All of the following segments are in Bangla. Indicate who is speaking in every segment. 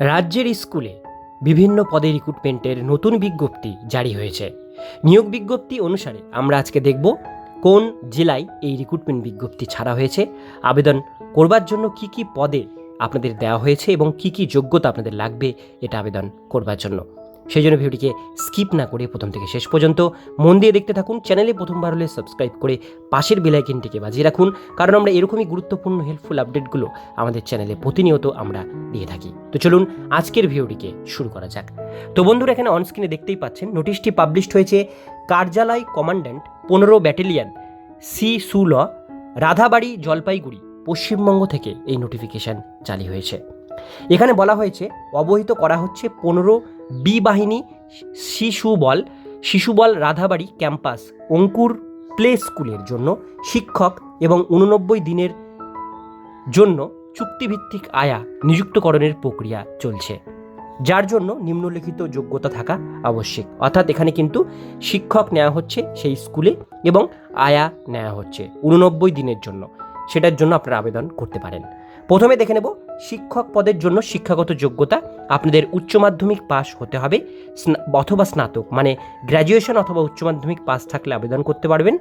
Speaker 1: রাজ্যের স্কুলে বিভিন্ন পদে রিক্রুটমেন্টের নতুন বিজ্ঞপ্তি জারি হয়েছে। নিয়োগ বিজ্ঞপ্তি অনুসারে আমরা আজকে দেখব কোন জেলায় এই রিক্রুটমেন্ট বিজ্ঞপ্তি ছাড়া হয়েছে, আবেদন করবার জন্য কি কি পদে আপনাদের দেওয়া হয়েছে এবং কি কি যোগ্যতা আপনাদের লাগবে এটা আবেদন করবার জন্য। সেই জন্য ভিডিওটিকে স্কিপ না করে প্রথম থেকে শেষ পর্যন্ত মন দিয়ে দেখতে থাকুন। চ্যানেলে প্রথমবার হলে সাবস্ক্রাইব করে পাশের বেলাইকেনটিকে বাজিয়ে রাখুন। কারণ আমরা এরকমই গুরুত্বপূর্ণ হেল্পফুল আপডেটগুলো আমাদের চ্যানেলে প্রতিনিয়ত আমরা দিয়ে থাকি। তো চলুন আজকের ভিডিওটিকে শুরু করা যাক। তো বন্ধুরা, এখানে অনস্ক্রিনে দেখতেই পাচ্ছেন নোটিশটি পাবলিশড হয়েছে কার্যালয় কমান্ড্যান্ট পনেরো ব্যাটেলিয়ান সি সুল রাধাবাড়ি, জলপাইগুড়ি, পশ্চিমবঙ্গ থেকে এই নোটিফিকেশান জারি হয়েছে। এখানে বলা হয়েছে, অবহিত করা হচ্ছে পনেরো বি বাহিনী শিশু শিশুবল শিশুবল রাধাবাড়ি ক্যাম্পাস, অঙ্কুর প্লে স্কুলের জন্য শিক্ষক এবং উননব্বই দিনের জন্য চুক্তিভিত্তিক আয়া নিযুক্তকরণের প্রক্রিয়া চলছে, যার জন্য নিম্নলিখিত যোগ্যতা থাকা আবশ্যক। অর্থাৎ এখানে কিন্তু শিক্ষক নেওয়া হচ্ছে সেই স্কুলে এবং আয়া নেওয়া হচ্ছে উননব্বই দিনের জন্য। সেটার জন্য আপনারা আবেদন করতে পারেন। প্রথমে দেখে নেব শিক্ষক পদের জন্য শিক্ষাগত যোগ্যতা আপনাদের উচ্চ মাধ্যমিক পাস হতে হবে অথবা স্নাতক মানে গ্র্যাজুয়েশন অথবা উচ্চ মাধ্যমিক পাস থাকলে আবেদন করতে পারবেন।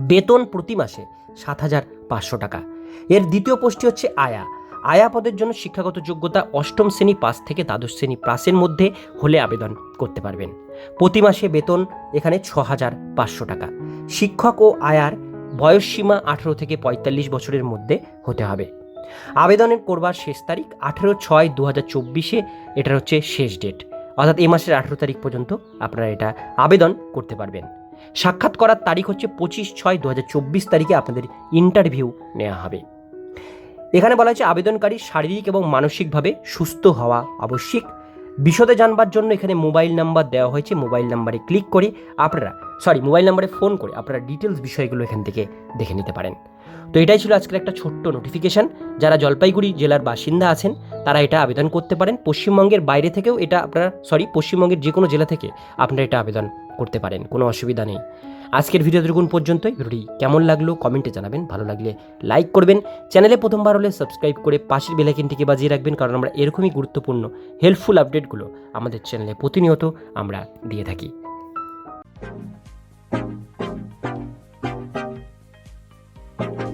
Speaker 1: বেতন প্রতি মাসে সাত হাজার পাঁচশো টাকা। এর দ্বিতীয় পোস্টটি হচ্ছে আয়া। আয়া পদের জন্য শিক্ষাগত যোগ্যতা অষ্টম শ্রেণি পাস থেকে দ্বাদশ শ্রেণি পাসের মধ্যে হলে আবেদন করতে পারবেন। প্রতি মাসে বেতন এখানে ছ হাজার পাঁচশো টাকা। শিক্ষক ও আয়ার বয়সসীমা আঠেরো থেকে পঁয়তাল্লিশ বছরের মধ্যে হতে হবে। আবেদনের করবার শেষ তারিখ আঠেরো ছয় দু হাজার চব্বিশে। এটার হচ্ছে শেষ ডেট। অর্থাৎ এ মাসের আঠেরো তারিখ পর্যন্ত আপনারা এটা আবেদন করতে পারবেন। সাক্ষাৎ করার তারিখ হচ্ছে পঁচিশ ছয় দু হাজার চব্বিশ তারিখে আপনাদের ইন্টারভিউ নেওয়া হবে। এখানে বলা হয়েছে, আবেদনকারী শারীরিক এবং মানসিকভাবে সুস্থ হওয়া আবশ্যিক। বিশদে জানবার জন্য এখানে মোবাইল নাম্বার দেওয়া হয়েছে, মোবাইল নাম্বারে ক্লিক করে আপনারা সরি মোবাইল নাম্বারে ফোন করে আপনারা ডিটেলস বিষয়গুলো এখান থেকে দেখে নিতে পারেন। তো এটাই ছিল আজকের একটা ছোট্ট নোটিফিকেশান যারা জলপাইগুড়ি জেলার বাসিন্দা আছেন, তারা এটা আবেদন করতে পারেন। পশ্চিমবঙ্গের বাইরে থেকেও এটা আপনারা সরি পশ্চিমবঙ্গের যে কোনো জেলা থেকে আপনারা এটা আবেদন করতে পারেন, কোনো অসুবিধা নেই। আজকের ভিডিও দেখুন পর্যন্তই। ভিডিওটি কেমন লাগল কমেন্টে জানাবেন। ভালো লাগলে লাইক করবেন। চ্যানেলে প্রথমবার হলে সাবস্ক্রাইব করে পাশের বেলাইকিনটিকে বাজিয়ে রাখবেন, কারণ আমরা এরকমই গুরুত্বপূর্ণ হেল্পফুল আপডেটগুলো আমাদের চ্যানেলে প্রতিনিয়ত আমরা দিয়ে থাকি। thank you